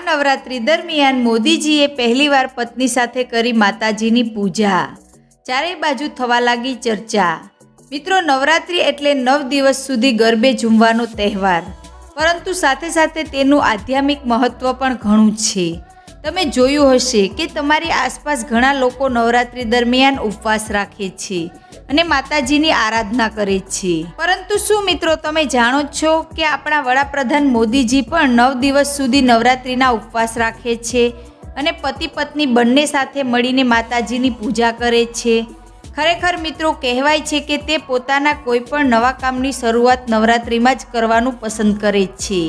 આ નવરાત્રી દરમિયાન મોદીજીએ પહેલીવાર પત્ની સાથે કરી માતાજીની પૂજા. ચારે બાજુ થવા લાગી ચર્ચા. મિત્રો, નવરાત્રિ એટલે નવ દિવસ સુધી ગરબે ઝૂમવાનો તહેવાર. પરંતુ સાથે સાથે તેનું આધ્યાત્મિક મહત્ત્વ પણ ઘણું છે. તમે જોયું હશે કે તમારી આસપાસ ઘણા લોકો નવરાત્રી દરમિયાન ઉપવાસ રાખે છે અને માતાજીની આરાધના કરે છે. પરંતુ શું મિત્રો તમે જાણો છો કે આપણા વડાપ્રધાન મોદીજી પણ નવ દિવસ સુધી નવરાત્રિના ઉપવાસ રાખે છે અને પતિ પત્ની બંને સાથે મળીને માતાજીની પૂજા કરે છે? ખરેખર મિત્રો કહેવાય છે કે તે પોતાના કોઈ પણ નવા કામની શરૂઆત નવરાત્રિમાં જ કરવાનું પસંદ કરે છે.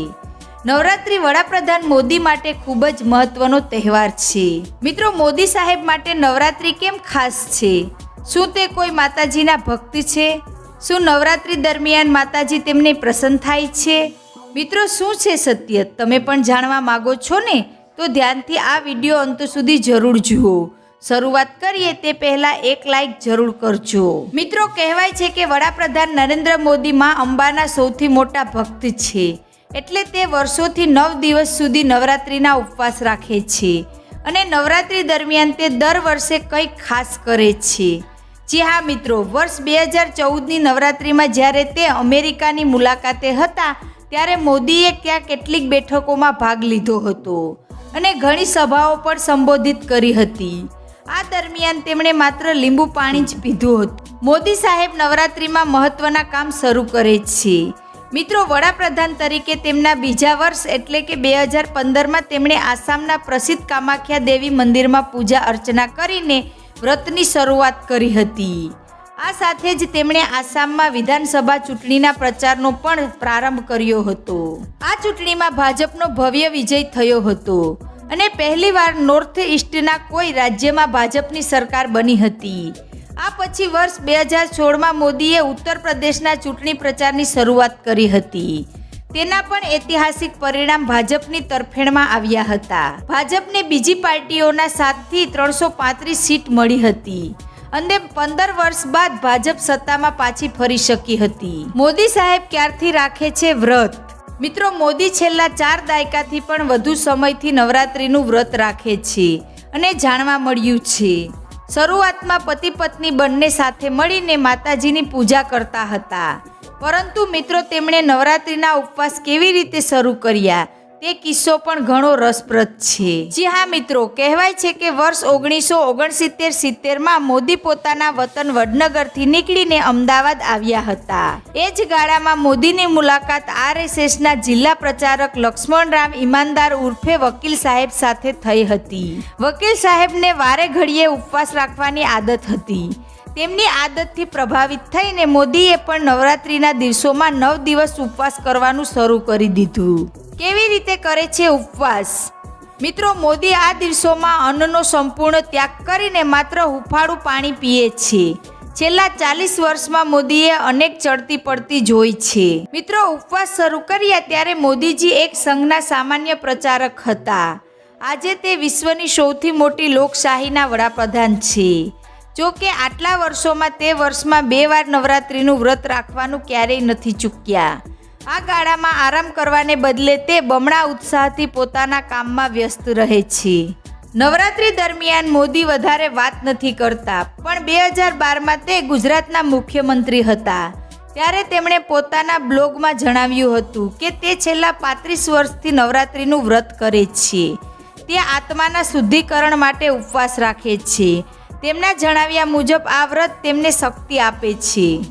નવરાત્રિ વડાપ્રધાન મોદી માટે ખૂબ જ મહત્વનો તહેવાર છે. મિત્રો, મોદી સાહેબ માટે નવરાત્રિ કેમ ખાસ છે? શું તે કોઈ માતાજીના ભક્ત છે? શું નવરાત્રિ દરમિયાન માતાજી તેમને પ્રસન્ન થાય છે? મિત્રો, શું છે સત્ય? તમે પણ જાણવા માગો છો ને? તો ધ્યાનથી આ વીડિયો અંત સુધી જરૂર જુઓ. શરૂઆત કરીએ તે પહેલાં એક લાઈક જરૂર કરજો. મિત્રો, કહેવાય છે કે વડાપ્રધાન નરેન્દ્ર મોદી માં અંબાના સૌથી મોટા ભક્ત છે. એટલે તે વર્ષોથી નવ દિવસ સુધી નવરાત્રિના ઉપવાસ રાખે છે. અને નવરાત્રિ દરમિયાન તે દર વર્ષે કંઈક ખાસ કરે છે. જી હા મિત્રો, વર્ષ બે હજાર ચૌદની નવરાત્રિમાં જ્યારે તે અમેરિકાની મુલાકાતે હતા, ત્યારે મોદીએ ત્યાં કેટલીક બેઠકોમાં ભાગ લીધો હતો અને ઘણી સભાઓ પણ સંબોધિત કરી હતી. આ દરમિયાન તેમણે માત્ર લીંબુ પાણી જ પીધું હતું. મોદી સાહેબ નવરાત્રિમાં મહત્વના કામ શરૂ કરે છે. મિત્રો, વડાપ્રધાન તરીકે તેમના બીજા વર્ષ એટલે કે બે હજાર પંદરમાં તેમણે આસામના પ્રસિદ્ધ કામાખ્યા દેવી મંદિરમાં પૂજા અર્ચના કરીને વ્રતની શરૂઆત કરી હતી. આ સાથે જ તેમણે આસામમાં વિધાનસભા ચૂંટણીના પ્રચારનો પણ પ્રારંભ કર્યો હતો. આ ચૂંટણીમાં ભાજપનો ભવ્ય વિજય થયો હતો અને પહેલીવાર નોર્થ ઈસ્ટના કોઈ રાજ્યમાં ભાજપની સરકાર બની હતી. આ પછી વર્ષ બે હજાર સોળમાં મોદીએ ઉત્તર પ્રદેશના ચૂંટણી પ્રચારની શરૂઆત કરી હતી. તેના પણ ઐતિહાસિક પરિણામ ભાજપની તરફેણમાં આવ્યા હતા. ભાજપને બીજી પાર્ટીઓના સાતથી ત્રણસો પાંત્રીસ સીટ મળી હતી. અને પંદર વર્ષ બાદ ભાજપ સત્તામાં પાછી ફરી શકી હતી. મોદી સાહેબ ક્યારથી રાખે છે વ્રત? મિત્રો, મોદી છેલ્લા ચાર દાયકાથી પણ વધુ સમયથી નવરાત્રિનું વ્રત રાખે છે અને જાણવા મળ્યું છે. શરૂઆતમાં પતિ પત્ની બંને સાથે મળીને માતાજીની પૂજા કરતા હતા. પરંતુ મિત્રો, તેમણે નવરાત્રિના ઉપવાસ કેવી રીતે શરૂ કર્યા? તે કિસ્સો પણ ઘણો રસપ્રદ છે. જી હા, મિત્રો. કહેવાય છે કે વર્ષ ઓગણીસો ઓગણસિત્તેર સિત્તેરમાં મોદી પોતાના વતન વડનગરથી નીકળીને અમદાવાદ આવ્યા હતા. એ જ ગાળામાં મોદીની મુલાકાત આરએસએસના જિલ્લા પ્રચારક લક્ષ્મણરામ ઈમાનદાર ઉર્ફે વકીલ સાહેબ સાથે થઈ હતી. વકીલ સાહેબને વારે ઘડીએ ઉપવાસ રાખવાની આદત હતી. તેમની આદતથી પ્રભાવિત થઈને મોદીએ પણ નવરાત્રિના દિવસોમાં નવ દિવસ ઉપવાસ કરવાનું શરૂ કરી દીધું. કેવી રીતે કરે છે ઉપવાસ? મિત્રો, મોદી આ દિવસોમાં અન્નનો સંપૂર્ણ ત્યાગ કરીને માત્ર હુફાળું પાણી પીએ છે છેલ્લા ચાલીસ વર્ષમાં મોદીએ અનેક ચડતી પડતી જોઈ છે. મિત્રો, ઉપવાસ શરૂ કર્યા ત્યારે મોદીજી એક સંઘના સામાન્ય પ્રચારક હતા. આજે તે વિશ્વની સૌથી મોટી લોકશાહીના વડાપ્રધાન છે. જો કે આટલા વર્ષોમાં તે વર્ષમાં બે વાર નવરાત્રિનું વ્રત રાખવાનું ક્યારેય નથી ચૂક્યા. આ ગાળામાં આરામ કરવાને બદલે તે બમણા ઉત્સાહથી પોતાના કામમાં વ્યસ્ત રહે છે. નવરાત્રી દરમિયાન મોદી વધારે વાત નથી કરતા, પણ બે હજાર બારમાં તે ગુજરાતના મુખ્યમંત્રી હતા. ત્યારે તેમણે પોતાના બ્લોગમાં જણાવ્યું હતું કે તે છેલ્લા પાંત્રીસ વર્ષથી નવરાત્રિનું વ્રત કરે છે. તે આત્માના શુદ્ધિકરણ માટે ઉપવાસ રાખે છે. તેમના જણાવ્યા મુજબ આ વ્રત તેમને શક્તિ આપે છે.